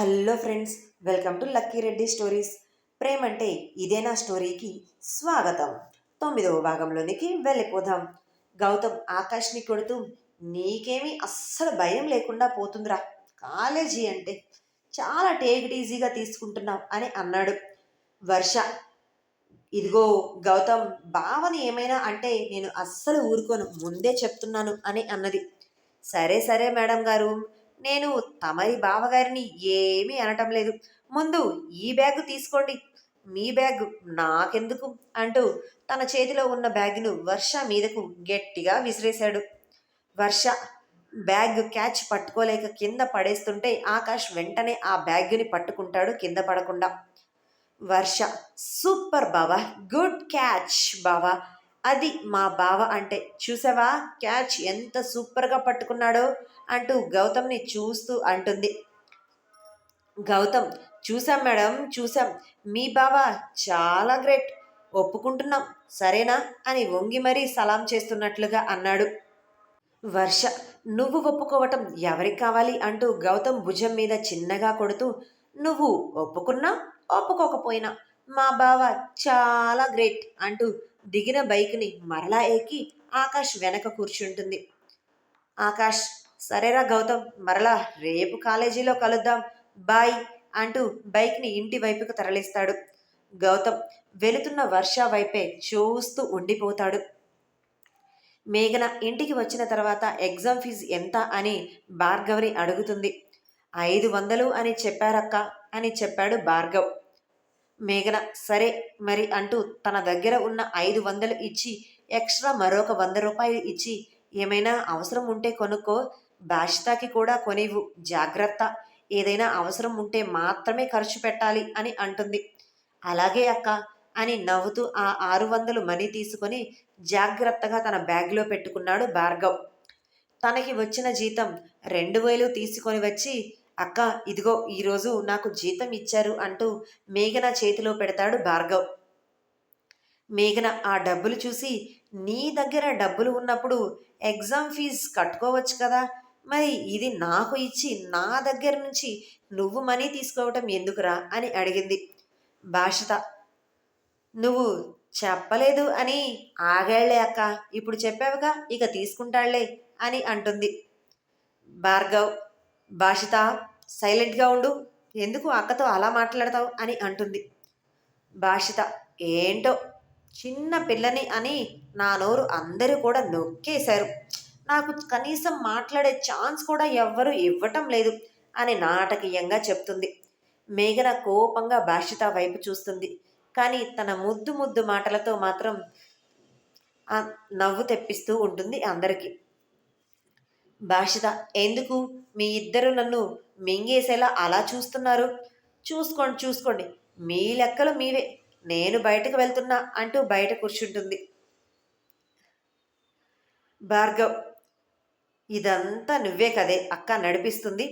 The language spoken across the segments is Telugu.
Hello friends welcome to lucky Reddy stories. ప్రేమ అంటే ఇదేనా స్టోరీకి స్వాగతం. తొమ్మిదవ భాగంలోనికి వెళ్ళిపోదాం. గౌతమ్ ఆకాష్ని కొడుతూ నీకేమీ అస్సలు భయం లేకుండా పోతుందిరా. కాలేజీ అంటే చాలా టేక్ ఈజీగా తీసుకుంటున్నాం అని అన్నాడు. వర్ష ఇదిగో గౌతమ్ భావన ఏమైనా అంటే నేను అస్సలు ఊరుకోను. ముందే చెప్తున్నాను అని అన్నది. సరే సరే మేడం గారు. నేను తమరి బావగారిని ఏమీ అనటం లేదు. ముందు ఈ బ్యాగ్ తీసుకోండి. మీ బ్యాగ్ నాకెందుకు? అంటూ తన చేతిలో ఉన్న బ్యాగ్ను వర్ష మీదకు గట్టిగా విసిరేశాడు. వర్ష బ్యాగ్ క్యాచ్ పట్టుకోలేక కింద పడేస్తుంటే ఆకాష్ వెంటనే ఆ బ్యాగ్ని పట్టుకుంటాడు కింద పడకుండా. వర్ష సూపర్ బావా గుడ్ క్యాచ్ బావా. అది మా బావ అంటే చూసావా? క్యాచ్ ఎంత సూపర్గా పట్టుకున్నాడో. అంటూ గౌతమ్ని చూస్తూ అంటుంది. గౌతమ్ చూసాం మేడం చూసాం మీ బావ చాలా గ్రేట్. ఒప్పుకుంటున్నాం. సరేనా? అని వంగి మరీ సలాం చేస్తున్నట్లుగా అన్నాడు. వర్ష నువ్వు ఒప్పుకోవటం ఎవరికి కావాలి? అంటూ గౌతమ్ భుజం మీద చిన్నగా కొడుతూ నువ్వు ఒప్పుకున్నా ఒప్పుకోకపోయినా మా బావ చాలా గ్రేట్ అంటూ దిగిన బైక్ని మరలా ఎక్కి ఆకాష్ వెనక కూర్చుంటుంది. ఆకాష్ సరేరా గౌతమ్ మరలా రేపు కాలేజీలో కలుద్దాం బాయ్ అంటూ బైక్ని ఇంటి వైపుకు తరలిస్తాడు. గౌతమ్ వెళుతున్న వర్ష వైపే చూస్తూ ఉండిపోతాడు. మేఘన ఇంటికి వచ్చిన తర్వాత ఎగ్జామ్ ఫీజు ఎంత అని భార్గవ్ని అడుగుతుంది. ఐదు వందలు అని చెప్పారక్క అని చెప్పాడు భార్గవ్. మేఘన సరే మరి అంటూ తన దగ్గర ఉన్న ఐదు వందలు ఇచ్చి ఎక్స్ట్రా మరొక వంద రూపాయలు ఇచ్చి ఏమైనా అవసరం ఉంటే కొనుక్కో బాషితాకి కూడా కొనివ్వు. జాగ్రత్త. ఏదైనా అవసరం ఉంటే మాత్రమే ఖర్చు పెట్టాలి అని అంటుంది. అలాగే అక్క అని నవ్వుతూ ఆ ఆరు వందలు మనీ తీసుకొని జాగ్రత్తగా తన బ్యాగ్లో పెట్టుకున్నాడు భార్గవ్. తనకి వచ్చిన జీతం రెండు వేలు తీసుకొని వచ్చి అక్క ఇదిగో ఈరోజు నాకు జీతం ఇచ్చారు అంటూ మేఘన చేతిలో పెడతాడు భార్గవ్. మేఘన ఆ డబ్బులు చూసి నీ దగ్గర డబ్బులు ఉన్నప్పుడు ఎగ్జామ్ ఫీజు కట్టుకోవచ్చు కదా మరి ఇది నాకు ఇచ్చి నా దగ్గర నుంచి నువ్వు మనీ తీసుకోవటం ఎందుకురా అని అడిగింది. భాషిత నువ్వు చెప్పలేదు అని ఆగాళ్ళే అక్క ఇప్పుడు చెప్పావుగా ఇక తీసుకుంటాళ్ళే అని అంటుంది. భార్గవ్ భాషిత సైలెంట్గా ఉండు ఎందుకు అక్కతో అలా మాట్లాడతావు అని అంటుంది. భాషిత ఏంటో చిన్న పిల్లని అని నా నోరు అందరూ కూడా నొక్కేశారు. నాకు కనీసం మాట్లాడే ఛాన్స్ కూడా ఎవ్వరూ ఇవ్వటం లేదు అని నాటకీయంగా చెప్తుంది. మేఘన కోపంగా భాషిత వైపు చూస్తుంది. కానీ తన ముద్దు ముద్దు మాటలతో మాత్రం నవ్వు తెప్పిస్తూ ఉంటుంది అందరికీ. భాషిత ఎందుకు? మీ ఇద్దరు నన్ను మింగేసేలా అలా చూస్తున్నారు? చూసుకోండి చూసుకోండి. మీ లెక్కలు మీవే. నేను బయటకు వెళ్తున్నా అంటూ బయట కూర్చుంటుంది. భార్గవ్ ఇదంతా నువ్వే కదే అక్క నడిపిస్తుంది.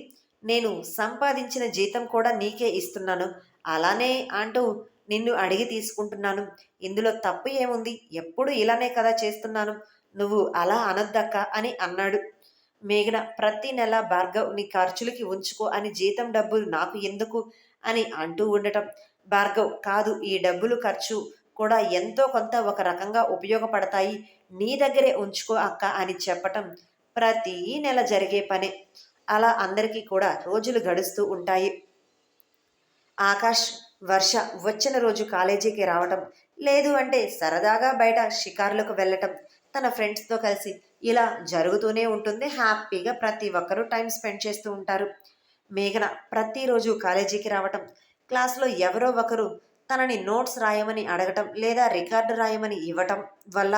నేను సంపాదించిన జీతం కూడా నీకే ఇస్తున్నాను. అలానే అంటూ నిన్ను అడిగి తీసుకుంటున్నాను. ఇందులో తప్పు ఏముంది? ఎప్పుడు ఇలానే కదా చేస్తున్నాను. నువ్వు అలా అనొద్దక్క అని అన్నాడు. మేఘన ప్రతి నెల భార్గవ్ నీ ఖర్చులకి ఉంచుకో అని జీతం డబ్బులు నాకు ఎందుకు? అని అంటూ ఉండటం. భార్గవ్ కాదు ఈ డబ్బులు ఖర్చు కూడా ఎంతో కొంత ఒక రకంగా ఉపయోగపడతాయి. నీ దగ్గరే ఉంచుకో అక్క అని చెప్పటం. ప్రతి నెల జరిగే పనే. అలా అందరికీ కూడా రోజులు గడుస్తూ ఉంటాయి. ఆకాష్ వర్ష వచ్చిన రోజు కాలేజీకి రావటం లేదు అంటే సరదాగా బయట షికారులకు వెళ్ళటం తన ఫ్రెండ్స్తో కలిసి ఇలా జరుగుతూనే ఉంటుంది. హ్యాపీగా ప్రతి ఒక్కరూ టైం స్పెండ్ చేస్తూ ఉంటారు. మేఘన ప్రతిరోజు కాలేజీకి రావటం క్లాస్లో ఎవరో ఒకరు తనని నోట్స్ రాయమని అడగటం లేదా రికార్డు రాయమని ఇవ్వటం వల్ల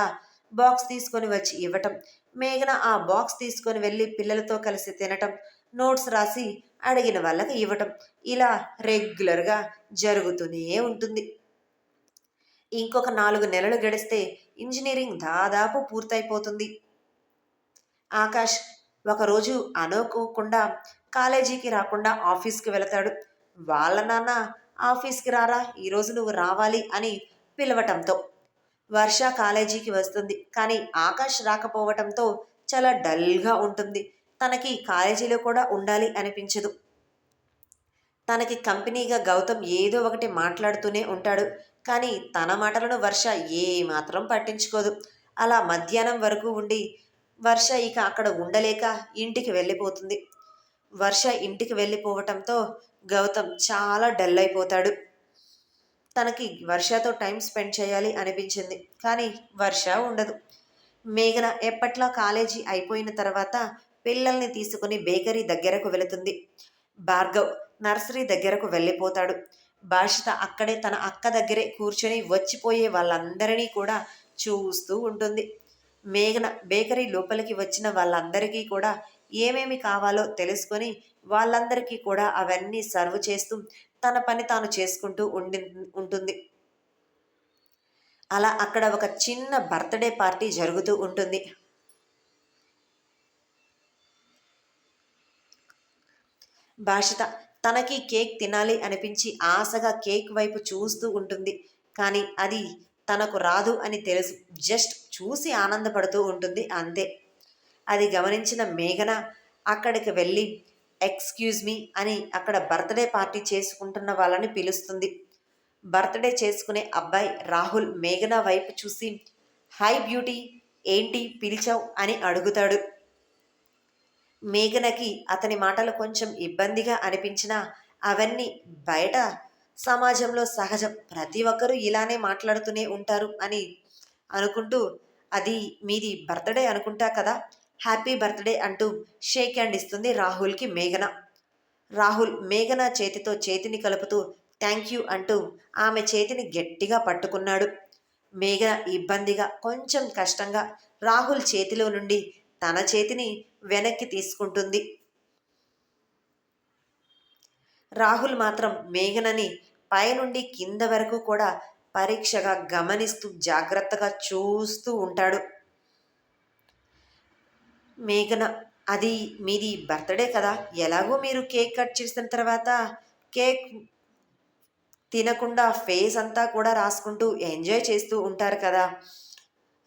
బాక్స్ తీసుకొని వచ్చి ఇవ్వటం. మేఘన ఆ బాక్స్ తీసుకొని వెళ్ళి పిల్లలతో కలిసి తినటం. నోట్స్ రాసి అడిగిన వాళ్ళకి ఇవ్వటం. ఇలా రెగ్యులర్గా జరుగుతూనే ఉంటుంది. ఇంకొక నాలుగు నెలలు గడిస్తే ఇంజనీరింగ్ దాదాపు పూర్తయిపోతుంది. ఆకాష్ ఒకరోజు అనుకోకుండా కాలేజీకి రాకుండా ఆఫీస్కి వెళతాడు. వాళ్ళ నాన్న ఆఫీస్కి రారా? ఈరోజు నువ్వు రావాలి అని పిలవటంతో వర్ష కాలేజీకి వస్తుంది. కానీ ఆకాష్ రాకపోవటంతో చాలా డల్గా ఉంటుంది. తనకి కాలేజీలో కూడా ఉండాలి అనిపించదు. తనకి కంపెనీగా గౌతమ్ ఏదో ఒకటి మాట్లాడుతూనే ఉంటాడు. కానీ తన మాటలను వర్ష ఏమాత్రం పట్టించుకోదు. అలా మధ్యాహ్నం వరకు ఉండి వర్ష ఇక అక్కడ ఉండలేక ఇంటికి వెళ్ళిపోతుంది. వర్ష ఇంటికి వెళ్ళిపోవటంతో గౌతమ్ చాలా డల్ అయిపోతాడు. తనకి వర్షతో టైం స్పెండ్ చేయాలి అనిపించింది. కానీ వర్ష ఉండదు. మేఘన ఎప్పట్లా కాలేజీ అయిపోయిన తర్వాత పిల్లల్ని తీసుకుని బేకరీ దగ్గరకు వెళుతుంది. భార్గవ్ నర్సరీ దగ్గరకు వెళ్ళిపోతాడు. భాషిత అక్కడే తన అక్క దగ్గరే కూర్చొని వచ్చిపోయే వాళ్ళందరినీ కూడా చూస్తూ ఉంటుంది. మేఘన బేకరీ లోపలికి వచ్చిన వాళ్ళందరికీ కూడా ఏమేమి కావాలో తెలుసుకొని వాళ్ళందరికీ కూడా అవన్నీ సర్వ్ చేస్తూ తన పని తాను చేసుకుంటూ ఉండి ఉంటుంది. అలా అక్కడ ఒక చిన్న బర్త్డే పార్టీ జరుగుతూ ఉంటుంది. భాషిత తనకి కేక్ తినాలి అనిపించి ఆశగా కేక్ వైపు చూస్తూ ఉంటుంది. కానీ అది తనకు రాదు అని తెలుసు. జస్ట్ చూసి ఆనందపడుతూ ఉంటుంది అంతే. అది గమనించిన మేఘన అక్కడికి వెళ్ళి ఎక్స్క్యూజ్ మీ అని అక్కడ బర్త్డే పార్టీ చేసుకుంటున్న వాళ్ళని పిలుస్తుంది. బర్త్డే చేసుకునే అబ్బాయి రాహుల్ మేఘన వైపు చూసి హై బ్యూటీ ఏంటి పిలిచావు? అని అడుగుతాడు. మేఘనకి అతని మాటలు కొంచెం ఇబ్బందిగా అనిపించినా అవన్నీ బయట సమాజంలో సహజం. ప్రతి ఒక్కరూ ఇలానే మాట్లాడుతూనే ఉంటారు అని అనుకుంటూ అది మీది బర్త్డే అనుకుంటా కదా హ్యాపీ బర్త్డే అంటూ షేక్ హ్యాండ్ ఇస్తుంది రాహుల్కి మేఘన. రాహుల్ మేఘన చేతితో చేతిని కలుపుతూ థ్యాంక్ యూ అంటూ ఆమె చేతిని గట్టిగా పట్టుకున్నాడు. మేఘన ఇబ్బందిగా కొంచెం కష్టంగా రాహుల్ చేతిలో నుండి తన చేతిని వెనక్కి తీసుకుంటుంది. రాహుల్ మాత్రం మేఘనని పైనుండి కింద వరకు కూడా పరీక్షగా గమనిస్తూ జాగ్రత్తగా చూస్తూ ఉంటాడు. మేఘన అది మీది బర్త్డే కదా ఎలాగో మీరు కేక్ కట్ చేసిన తర్వాత కేక్ తినకుండా ఫేస్ అంతా కూడా రాసుకుంటూ ఎంజాయ్ చేస్తూ ఉంటారు కదా.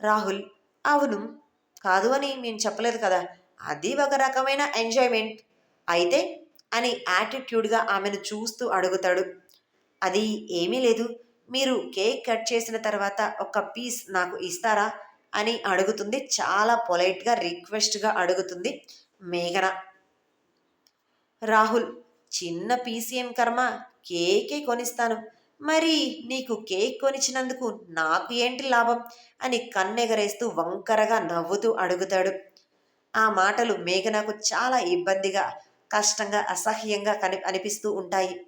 రాహుల్ అవును కాదు అని మేము చెప్పలేదు కదా అది ఒక రకమైన ఎంజాయ్మెంట్. అయితే అని యాటిట్యూడ్గా ఆమెను చూస్తూ అడుగుతాడు. అది ఏమీ లేదు మీరు కేక్ కట్ చేసిన తర్వాత ఒక పీస్ నాకు ఇస్తారా? అని అడుగుతుంది. చాలా పొలైట్గా రిక్వెస్ట్గా అడుగుతుంది మేఘన. రాహుల్ చిన్న పీసీఎం కర్మ కేకే కొనిస్తాను. మరి నీకు కేక్ కొనిచ్చినందుకు నాకు ఏంటి లాభం? అని కన్నెగరేస్తూ వంకరగా నవ్వుతూ అడుగుతాడు. ఆ మాటలు మేఘనకు చాలా ఇబ్బందిగా కష్టంగా అసహ్యంగా కని అనిపిస్తూ ఉంటాయి.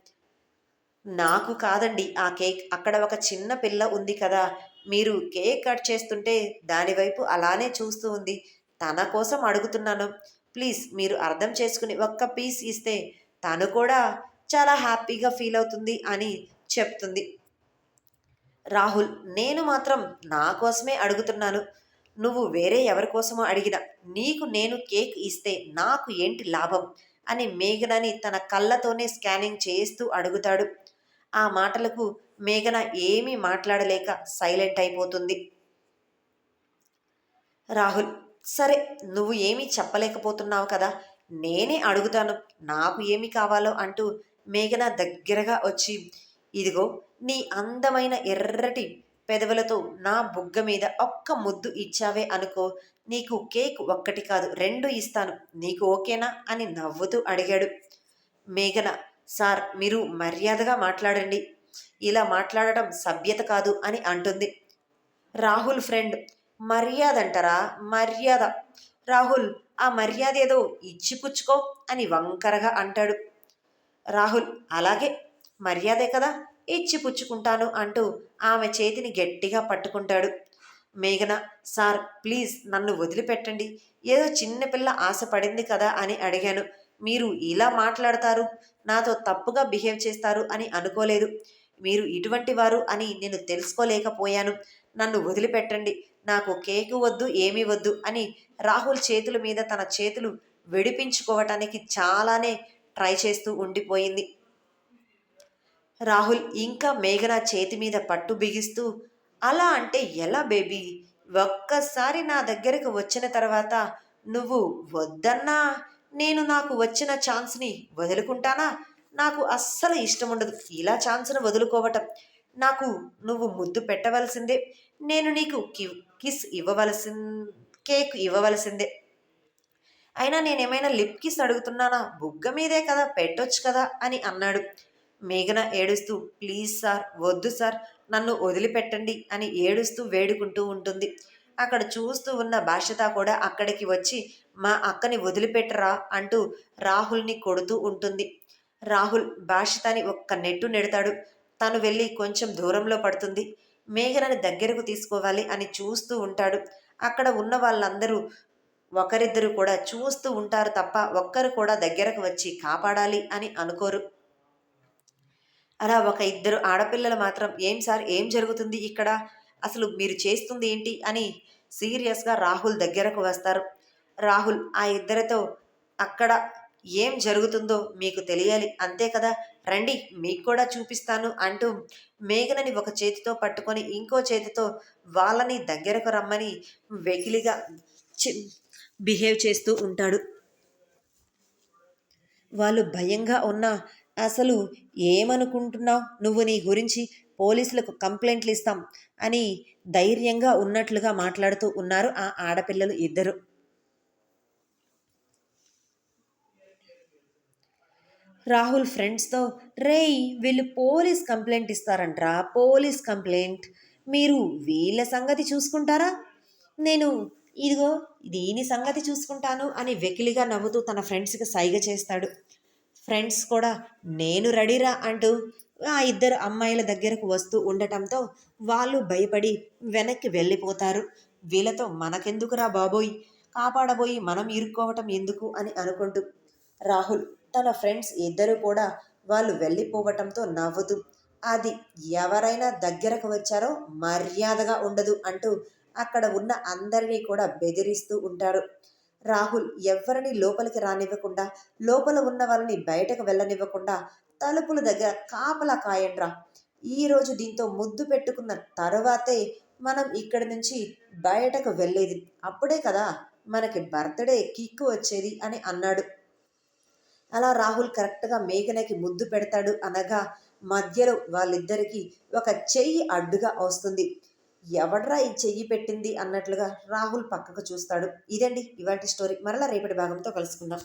నాకు కాదండి ఆ కేక్. అక్కడ ఒక చిన్న పిల్ల ఉంది కదా. మీరు కేక్ కట్ చేస్తుంటే దానివైపు అలానే చూస్తూ ఉంది. తన కోసం అడుగుతున్నాను. ప్లీజ్ మీరు అర్థం చేసుకుని ఒక్క పీస్ ఇస్తే తను కూడా చాలా హ్యాపీగా ఫీల్ అవుతుంది అని చెప్తుంది. రాహుల్ నేను మాత్రం నా కోసమే అడుగుతున్నాను. నువ్వు వేరే ఎవరి కోసమో అడిగినా నీకు నేను కేక్ ఇస్తే నాకు ఏంటి లాభం అని మేఘనని తన కళ్ళతోనే స్కానింగ్ చేస్తూ అడుగుతాడు. ఆ మాటలకు మేఘన ఏమీ మాట్లాడలేక సైలెంట్ అయిపోతుంది. రాహుల్ సరే నువ్వు ఏమీ చెప్పలేకపోతున్నావు కదా? నేనే అడుగుతాను నాకు ఏమి కావాలో అంటూ మేఘన దగ్గరగా వచ్చి ఇదిగో నీ అందమైన ఎర్రటి పెదవులతో నా బుగ్గ మీద ఒక్క ముద్దు ఇచ్చావే అనుకో నీకు కేక్ ఒక్కటి కాదు రెండు ఇస్తాను నీకు ఓకేనా అని నవ్వుతూ అడిగాడు. మేఘన సార్ మీరు మర్యాదగా మాట్లాడండి ఇలా మాట్లాడటం సభ్యత కాదు అని అంటుంది. రాహుల్ ఫ్రెండ్ మర్యాద అంటారా మర్యాద. రాహుల్ ఆ మర్యాద ఏదో ఇచ్చిపుచ్చుకో అని వంకరగా అంటాడు. రాహుల్ అలాగే మర్యాదే కదా ఇచ్చి పుచ్చుకుంటాను అంటూ ఆమె చేతిని గట్టిగా పట్టుకుంటాడు. మేఘన సార్ ప్లీజ్ నన్ను వదిలిపెట్టండి. ఏదో చిన్నపిల్ల ఆశపడింది కదా అని అడిగాను. మీరు ఇలా మాట్లాడతారు? నాతో తప్పుగా బిహేవ్ చేస్తారు అని అనుకోలేదు. మీరు ఇటువంటి వారు అని నేను తెలుసుకోలేకపోయాను. నన్ను వదిలిపెట్టండి. నాకు కేకు వద్దు ఏమీ వద్దు అని రాహుల్ చేతుల మీద తన చేతులు విడిపించుకోవటానికి చాలానే ట్రై చేస్తూ ఉండిపోయింది. రాహుల్ ఇంకా మేఘన చేతి మీద పట్టు బిగిస్తూ అలా అంటే ఎలా బేబీ? ఒక్కసారి నా దగ్గరకు వచ్చిన తర్వాత నువ్వు వద్దన్నా? నేను నాకు వచ్చిన ఛాన్స్ని వదులుకుంటానా? నాకు అస్సలు ఇష్టం ఉండదు. ఇలా ఛాన్స్ను వదులుకోవటం. నాకు నువ్వు ముద్దు పెట్టవలసిందే. నేను నీకు కి కిస్ ఇవ్వవలసి కేక్ ఇవ్వవలసిందే. అయినా నేనేమైనా లిప్ కిస్ అడుగుతున్నానా? బుగ్గ మీదే కదా పెట్టొచ్చు కదా అని అన్నాడు. మేఘన ఏడుస్తూ ప్లీజ్ సార్ వద్దు సార్ నన్ను వదిలిపెట్టండి అని ఏడుస్తూ వేడుకుంటూ ఉంటుంది. అక్కడ చూస్తూ ఉన్న భాషత కూడా అక్కడికి వచ్చి మా అక్కని వదిలిపెట్టరా అంటూ రాహుల్ని కొడుతూ ఉంటుంది. రాహుల్ భాషితని ఒక్క నెట్టు నెడతాడు. తను వెళ్ళి కొంచెం దూరంలో పడుతుంది. మేఘనని దగ్గరకు తీసుకోవాలి అని చూస్తూ ఉంటాడు. అక్కడ ఉన్న వాళ్ళందరూ ఒకరిద్దరు కూడా చూస్తూ ఉంటారు తప్ప ఒక్కరు కూడా దగ్గరకు వచ్చి కాపాడాలి అని అనుకోరు. అలా ఒక ఇద్దరు ఆడపిల్లలు మాత్రం ఏం సార్ ఏం జరుగుతుంది ఇక్కడ? అసలు మీరు చేస్తుంది ఏంటి? అని సీరియస్గా రాహుల్ దగ్గరకు వస్తారు. రాహుల్ ఆ ఇద్దరితో అక్కడ ఏం జరుగుతుందో మీకు తెలియాలి. అంతే కదా? రండి మీకు కూడా చూపిస్తాను అంటూ మేఘనని ఒక చేతితో పట్టుకొని ఇంకో చేతితో వాళ్ళని దగ్గరకు రమ్మని వెకిలిగా బిహేవ్ చేస్తూ ఉంటాడు. వాళ్ళు భయంగా ఉన్నా అసలు ఏమనుకుంటున్నావు? నువ్వు నీ గురించి పోలీసులకు కంప్లైంట్లు ఇస్తాం అని ధైర్యంగా ఉన్నట్లుగా మాట్లాడుతూ ఉన్నారు ఆ ఆడపిల్లలు ఇద్దరు. రాహుల్ ఫ్రెండ్స్తో రేయ్ వీళ్ళు పోలీస్ కంప్లైంట్ ఇస్తారంట్రా పోలీస్ కంప్లైంట్. మీరు వీళ్ళ సంగతి చూసుకుంటారా? నేను ఇదిగో దీని సంగతి చూసుకుంటాను అని వెకిలిగా నవ్వుతూ తన ఫ్రెండ్స్కి సైగ చేస్తాడు. ఫ్రెండ్స్ కూడా నేను రెడీరా అంటూ ఆ ఇద్దరు అమ్మాయిల దగ్గరకు వస్తూ ఉండటంతో వాళ్ళు భయపడి వెనక్కి వెళ్ళిపోతారు. వీళ్ళతో మనకెందుకురా బాబోయ్? కాపాడబోయి మనం ఇరుక్కోవటం ఎందుకు? అని అనుకుంటూ రాహుల్ తన ఫ్రెండ్స్ ఇద్దరు కూడా వాళ్ళు వెళ్ళిపోవటంతో నవ్వుతూ అది ఎవరైనా దగ్గరకు వచ్చారో మర్యాదగా ఉండదు అంటూ అక్కడ ఉన్న అందరినీ కూడా బెదిరిస్తూ ఉంటారు రాహుల్ ఎవరిని లోపలికి రానివ్వకుండా లోపల ఉన్న వాళ్ళని బయటకు వెళ్ళనివ్వకుండా తలుపుల దగ్గర కాపలా కాయండ్రా. ఈరోజు దీంతో ముద్దు పెట్టుకున్న తర్వాతే మనం ఇక్కడి నుంచి బయటకు వెళ్ళేది. అప్పుడే కదా మనకి బర్త్డే కిక్ వచ్చేది అని అన్నాడు. అలా రాహుల్ కరెక్ట్గా మేఘనకి ముద్దు పెడతాడు అనగా మధ్యలో వాళ్ళిద్దరికీ ఒక చెయ్యి అడ్డుగా వస్తుంది. ఎవడ్రా ఈ చెయ్యి పెట్టింది అన్నట్లుగా రాహుల్ పక్కకు చూస్తాడు. ఇదండి ఇవాటి స్టోరీ. మరలా రేపటి భాగంతో కలుసుకుందాం.